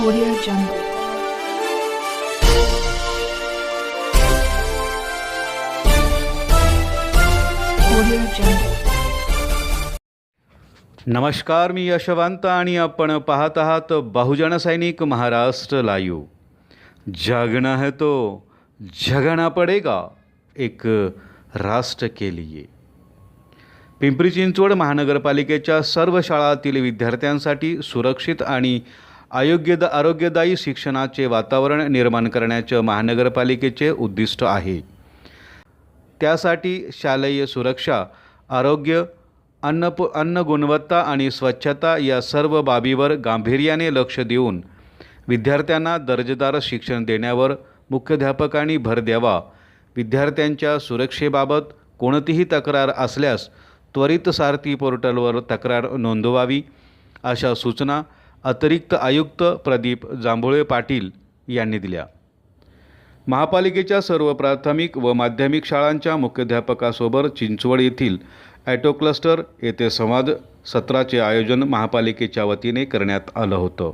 Audio Jungle. नमस्कार मी यशवंत आणि आपण पाहत आहात बहुजन सैनिक महाराष्ट्र लाईव्ह. जागना है तो जगना पडेगा एक राष्ट्र के लिए. पिंपरी चिंचवड महानगरपालिकेच्या सर्व शाळातील विद्यार्थ्यांसाठी सुरक्षित आणि आयोग्यद आरोग्यदायी शिक्षणाचे वातावरण निर्माण करण्याचे महानगरपालिकेचे उद्दिष्ट आहे. त्यासाठी शालेय सुरक्षा आरोग्य अन्न अन्न गुणवत्ता आणि स्वच्छता या सर्व बाबीवर गांभीर्याने लक्ष देऊन विद्यार्थ्यांना दर्जेदार शिक्षण देण्यावर मुख्याध्यापकांनी भर द्यावा. विद्यार्थ्यांच्या सुरक्षेबाबत कोणतीही तक्रार असल्यास त्वरित सारथी पोर्टलवर तक्रार नोंदवावी अशा सूचना अतिरिक्त आयुक्त प्रदीप जांभुळे पाटील यांनी दिल्या. महापालिकेच्या सर्व प्राथमिक व माध्यमिक शाळांच्या मुख्याध्यापकासोबत चिंचवड येथील ॲटो क्लस्टर येथे संवाद सत्राचे आयोजन महापालिकेच्या वतीने करण्यात आलं होतं.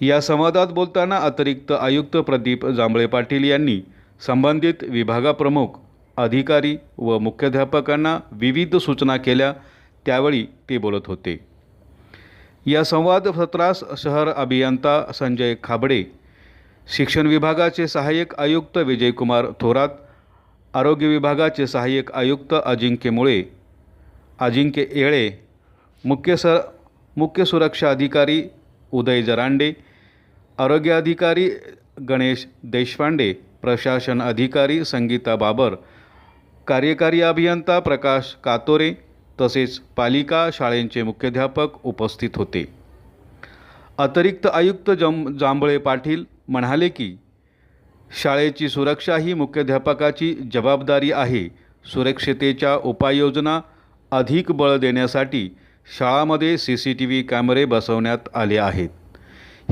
या संवादात बोलताना अतिरिक्त आयुक्त प्रदीप जांभळे पाटील यांनी संबंधित विभागाप्रमुख अधिकारी व मुख्याध्यापकांना विविध सूचना केल्या त्यावेळी ते बोलत होते. या संवाद सत्रास शहर अभियंता संजय खाबडे शिक्षण विभागाचे सहाय्यक आयुक्त विजयकुमार थोरात आरोग्य विभागाचे सहाय्यक आयुक्त अजिंक्य मुळे अजिंक्य येळे मुख्य सर मुख्य सुरक्षा अधिकारी उदय जरांडे आरोग्य अधिकारी गणेश देशपांडे प्रशासन अधिकारी संगीता बाबर कार्यकारी अभियंता प्रकाश कातोरे तसेच पालिका शाळेंचे मुख्याध्यापक उपस्थित होते. अतिरिक्त आयुक्त जम जांभळे पाटील म्हणाले की शाळेची सुरक्षा ही मुख्याध्यापकाची जबाबदारी आहे. सुरक्षतेच्या उपाययोजना अधिक बळ देण्यासाठी शाळामध्ये सी सी टी व्ही कॅमेरे बसवण्यात आले आहेत.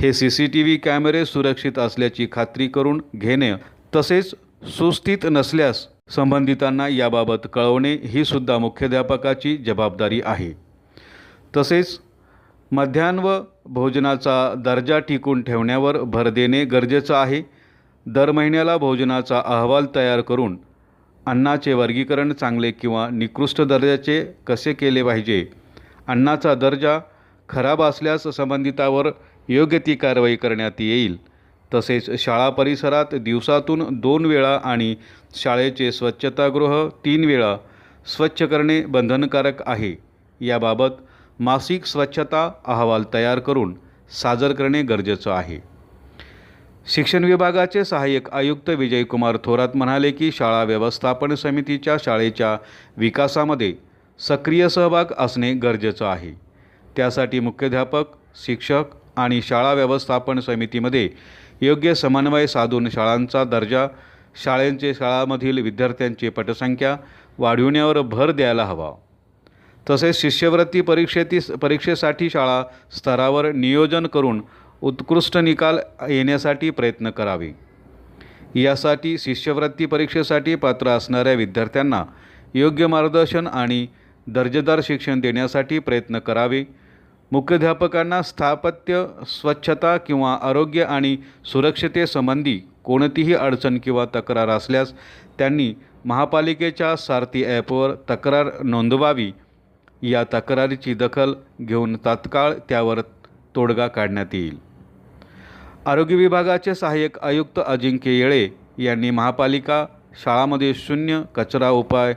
हे सी सी टी व्ही कॅमेरे सुरक्षित असल्याची खात्री करून घेणे तसेच सुस्थित नसल्यास संबंधितांना याबाबत कळवणे ही सुद्धा मुख्याध्यापकाची जबाबदारी आहे. तसेच मध्यान्ह भोजनाचा दर्जा टिकून ठेवण्यावर भर देणे गरजेचं आहे. दर महिन्याला भोजनाचा अहवाल तयार करून अन्नाचे वर्गीकरण चांगले किंवा निकृष्ट दर्जाचे कसे केले पाहिजे? अन्नाचा दर्जा खराब असल्यास संबंधितावर योग्य ती कारवाई करण्यात येईल. तसेच शाळा परिसरात दिवसातून दोन वेळा आणि शाळेचे स्वच्छतागृह तीन वेळा स्वच्छ करणे बंधनकारक आहे. याबाबत मासिक स्वच्छता अहवाल तयार करून सादर करणे गरजेचं आहे. शिक्षण विभागाचे सहाय्यक आयुक्त विजयकुमार थोरात म्हणाले की शाळा व्यवस्थापन समितीच्या शाळेच्या विकासामध्ये सक्रिय सहभाग असणे गरजेचं आहे. त्यासाठी मुख्याध्यापक शिक्षक आणि शाळा व्यवस्थापन समितीमध्ये योग्य समन्वय साधून शाळांचा दर्जा शाळेंचे शाळामधील विद्यार्थ्यांची पटसंख्या वाढविण्यावर भर द्यायला हवा. तसेच शिष्यवृत्ती परीक्षेती परीक्षेसाठी शाळा स्तरावर नियोजन करून उत्कृष्ट निकाल येण्यासाठी प्रयत्न करावे. यासाठी शिष्यवृत्ती परीक्षेसाठी पात्र असणाऱ्या विद्यार्थ्यांना योग्य मार्गदर्शन आणि दर्जेदार शिक्षण देण्यासाठी प्रयत्न करावे. मुख्याध्यापकांना स्थापत्य स्वच्छता किंवा आरोग्य आणि सुरक्षतेसंबंधी कोणतीही अडचण किंवा तक्रार असल्यास त्यांनी महापालिकेच्या सारथी ॲपवर तक्रार नोंदवावी. या तक्रारीची दखल घेऊन तात्काळ त्यावर तोडगा काढण्यात येईल. आरोग्य विभागाचे सहाय्यक आयुक्त अजिंक्य येळे यांनी महापालिका शाळामध्ये शून्य कचरा उपाय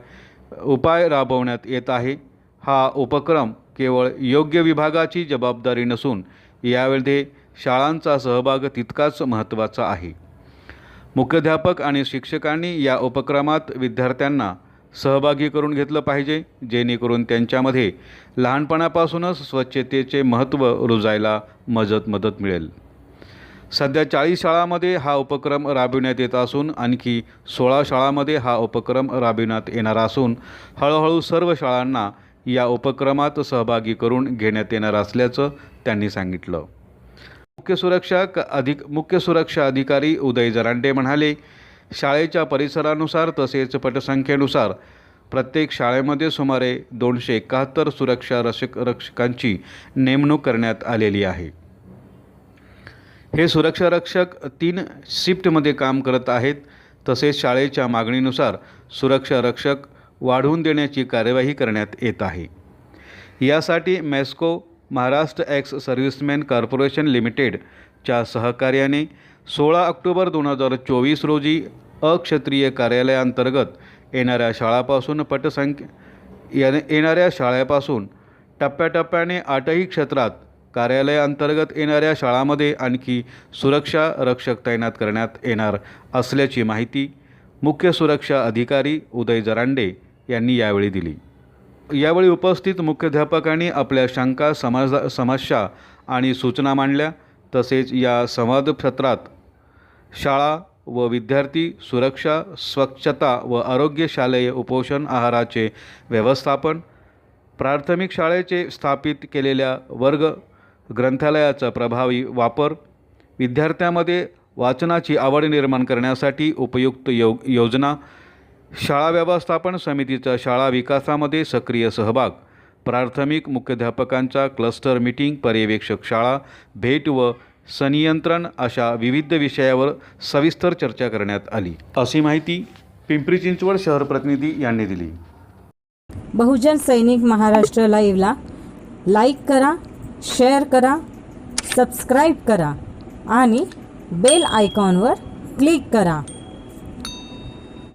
उपाय राबवण्यात येत आहे. हा उपक्रम केवळ योग्य विभागाची जबाबदारी नसून यावेळी शाळांचा सहभाग तितकाच महत्त्वाचा आहे. मुख्याध्यापक आणि शिक्षकांनी या उपक्रमात विद्यार्थ्यांना सहभागी करून घेतलं पाहिजे जेणेकरून त्यांच्यामध्ये लहानपणापासूनच स्वच्छतेचे महत्त्व रुजायला मदत मदत मिळेल. सध्या चाळीस शाळांमध्ये हा उपक्रम राबविण्यात येत असून आणखी सोळा शाळांमध्ये हा उपक्रम राबविण्यात येणार असून हळूहळू सर्व शाळांना या उपक्रमात सहभागी करून घेण्यात येणार असल्याचं त्यांनी सांगितलं. मुख्य सुरक्षा अधिक मुख्य सुरक्षा अधिकारी उदय जरांडे म्हणाले शाळेच्या परिसरानुसार तसेच पटसंख्येनुसार प्रत्येक शाळेमध्ये सुमारे दोनशे एकाहत्तर सुरक्षा रक्षक रक्षकांची नेमणूक करण्यात आलेली आहे. हे सुरक्षा रक्षक तीन शिफ्टमध्ये काम करत आहेत. तसेच शाळेच्या मागणीनुसार सुरक्षा रक्षक वाढवून देण्याची कार्यवाही करण्यात येत आहे. यासाठी MESCO Maharashtra ex serviceman corporation लिमिटेडच्या सहकार्याने सोळा ऑक्टोबर दोन हजार चोवीस रोजी अक्षत्रिय कार्यालयाअंतर्गत येणाऱ्या शाळापासून पटसंख्या येणे येणाऱ्या शाळेपासून टप्प्याटप्प्याने आठही क्षेत्रात कार्यालयाअंतर्गत येणाऱ्या शाळांमध्ये आणखी सुरक्षा रक्षक तैनात करण्यात येणार असल्याची माहिती मुख्य सुरक्षा अधिकारी उदय जरांडे यांनी यावेळी दिली. यावेळी उपस्थित मुख्याध्यापकांनी आपल्या शंका समाज समस्या आणि सूचना मांडल्या. तसेच या संवादसत्रात शाळा व विद्यार्थी सुरक्षा स्वच्छता व आरोग्य शालेय उपोषण आहाराचे व्यवस्थापन प्राथमिक शाळेचे स्थापित केलेल्या वर्ग ग्रंथालयाचा प्रभावी वापर विद्यार्थ्यांमध्ये वाचनाची आवड निर्माण करण्यासाठी उपयुक्त यो योजना शाळा व्यवस्थापन समितीचा शाळा विकासामध्ये सक्रिय सहभाग. प्राथमिक मुख्याध्यापकांचा क्लस्टर मीटिंग पर्यवेक्षक शाळा भेट व संनियंत्रण अशा विविध विषयावर सविस्तर चर्चा करण्यात आली. अशी माहिती पिंपरी चिंचवड शहर प्रतिनिधी यांनी दिली. बहुजन सैनिक महाराष्ट्र लाईव्हला लाईक करा शेअर करा सबस्क्राईब करा आणि बेल आयकॉनवर क्लिक करा.